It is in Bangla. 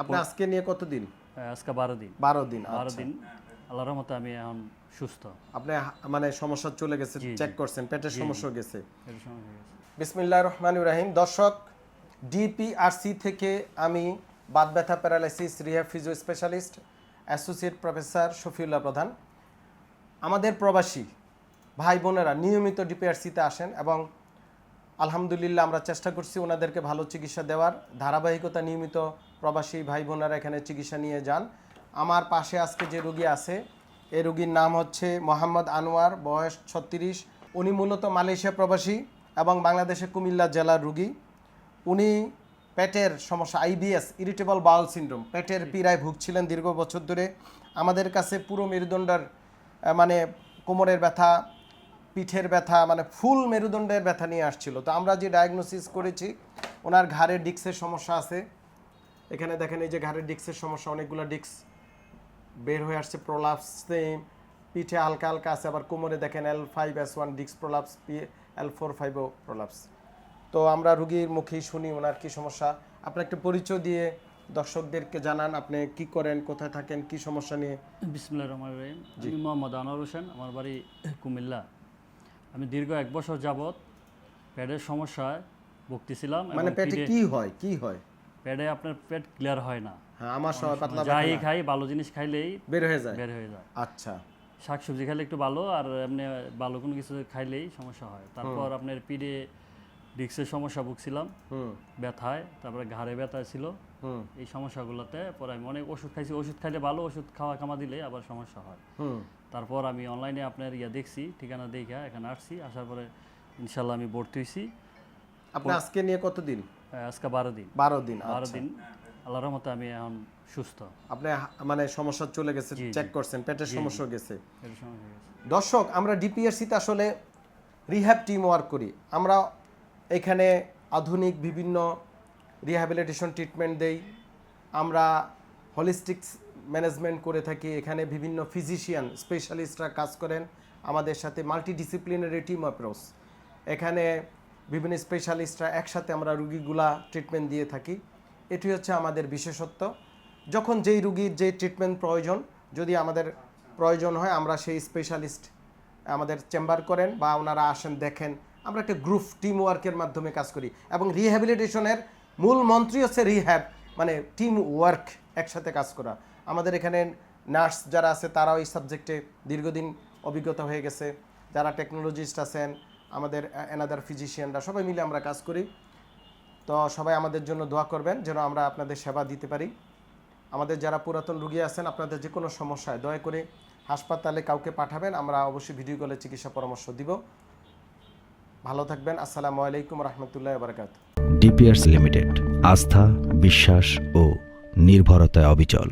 আপনি আজকে নিয়ে কতদিন? হ্যাঁ, আজকে বারো দিন। বারো দিন বারো আচ্ছা। দিন আল্লাহর রহমতে আমি এখন সুস্থ। আপনি মানে সমস্যা চলে গেছে চেক করছেন পেটের সমস্যা গেছে। বিসমিল্লাহ রহমান রাহিম। দর্শক ডিপিআরসি থেকে আমি বাত ব্যথা paralysis rehab physio specialist associate professor Shafiullah প্রধান। আমাদের প্রবাসী ভাই বোনেরা নিয়মিত ডিপিআরসিতে আসেন এবং আলহামদুলিল্লাহ আমরা চেষ্টা করছি ওনাদেরকে ভালো চিকিৎসা দেওয়ার। ধারাবাহিকতা নিয়মিত প্রবাসী ভাই বোনেরা এখানে চিকিৎসা নিয়ে যান। আমার পাশে আজকে যে রুগী আছে এই রুগীর নাম হচ্ছে মোহাম্মদ আনোয়ার বয়স ছত্রিশ। উনি মূলত মালয়েশিয়া প্রবাসী এবং বাংলাদেশের কুমিল্লা জেলার রুগী। উনি পেটের সমস্যা আইবিএস ইরিটেবল বাউল সিনড্রোম পেটের পীড়ায় ভুগছিলেন দীর্ঘ বছর ধরে। আমাদের কাছে পুরো মেরুদণ্ডের মানে কোমরের ব্যথা পিঠের ব্যথা মানে ফুল মেরুদণ্ডের ব্যথা নিয়ে আসছিল। তো আমরা যে ডায়াগনোসিস করেছি ওনার ঘাড়ের ডিক্সের সমস্যা আছে। এখানে দেখেন এই যে ঘাড়ের ডিক্সের সমস্যা অনেকগুলো ডিক্স বের হয়ে আসছে প্রলাপস সেম পিঠে হালকা হালকা আছে আবার কোমরে দেখেন L five S one discs prolapse P L four ফাইভও prolapse তো আমরা রুগীর মুখেই শুনি ওনার কি সমস্যা। আপনি একটু পরিচয় দিয়ে দর্শকদেরকে জানান আপনি কি করেন কোথায় থাকেন কি সমস্যা নিয়ে। বিসমুল্লাহ রহমান রহিম। আমি মোহাম্মদ আনোয়ার হোসেন আমার বাড়ি কুমিল্লা। আমি দীর্ঘ এক বছর যাবৎ পেটের সমস্যায় ভুগতেছিলাম মানে পেটে কি হয়? কি হয়? পেটে আপনার পেট ক্লিয়ার হয় না। হ্যাঁ আমার সময় পাতলা যাই খাই ভালো জিনিস খাইলেই বের হয়ে যায়। বের হয়ে যায়। আচ্ছা। শাকসবজি খাইলে একটু ভালো আর এমনি ভালো কোনো কিছু খাইলেই সমস্যা হয়। তারপর আপনার পিঠে ডিক্সের সমস্যা ভুগছিলাম হুম। ব্যথায় তারপরে ঘাড়ে ব্যথা ছিল। হুম। এই সমস্যাগুলোতে পরে আমি অনেক ওষুধ খাইছি। ওষুধ খাইলে ভালো ওষুধ খাওয়া কামা দিলে আবার সমস্যা হয়। হুম। তারপর আমি অনলাইনে আপনার ইয়া দেখছি ঠিকানা দেখা এখানে আসছি আসার পরে ইনশাল্লাহ আমি ভর্তি হয়েছি আপনি আজকে নিয়ে কতদিন? আজকে বারো দিন। বারো দিন বারো আচ্ছা। দিন আল্লাহর রহমতে আমি এখন সুস্থ। আপনি মানে সমস্যা চলে গেছে চেক করছেন পেটের সমস্যা হয়ে গেছে। দর্শক আমরা ডিপিএসসিতে আসলে রিহ্যাব টিম ওয়ার্ক করি। আমরা এখানে আধুনিক বিভিন্ন রিহ্যাবিলিটেশন ট্রিটমেন্ট দেই। আমরা হলিস্টিক্স ম্যানেজমেন্ট করে থাকি। এখানে বিভিন্ন ফিজিশিয়ান স্পেশালিস্টরা কাজ করেন। আমাদের সাথে মাল্টিডিসিপ্লিনারি টিম অ্যাপ্রোচ এখানে বিভিন্ন স্পেশালিস্টরা একসাথে আমরা রুগীগুলা ট্রিটমেন্ট দিয়ে থাকি। এটি হচ্ছে আমাদের বিশেষত্ব। যখন যেই রুগীর যে ট্রিটমেন্ট প্রয়োজন, যদি আমাদের প্রয়োজন হয়, আমরা সেই স্পেশালিস্ট আমাদের চেম্বার করেন বা ওনারা আসেন, দেখেন আমরা একটা গ্রুপ টিম ওয়ার্কের মাধ্যমে কাজ করি এবং রিহ্যাবিলিটেশনের মূল মন্ত্রী হচ্ছে রিহ্যাব মানে টিম ওয়ার্ক একসাথে কাজ করা। আমাদের এখানে নার্স যারা আছে, তারাও এই সাবজেক্টে দীর্ঘদিন অভিজ্ঞতা হয়ে গেছে। যারা টেকনোলজিস্ট আছেন, আমাদের এনাদার ফিজিশিয়ানরা সবাই মিলে আমরা কাজ করি। তো সবাই আমাদের জন্য দোয়া করবেন যেন আমরা আপনাদের সেবা দিতে পারি। আমাদের যারা পুরাতন রুগী আছেন, আপনাদের যে কোনো সমস্যায় দয়া করে হাসপাতালে কাউকে পাঠাবেন, আমরা অবশ্যই ভিডিও কলে চিকিৎসা পরামর্শ দিব। ভালো থাকবেন। আসসালামু আলাইকুম রহমতুল্লাহ বারকাত ডিপিআরস লিমিটেড আস্থা বিশ্বাস ও নির্ভরতায় অবিচল।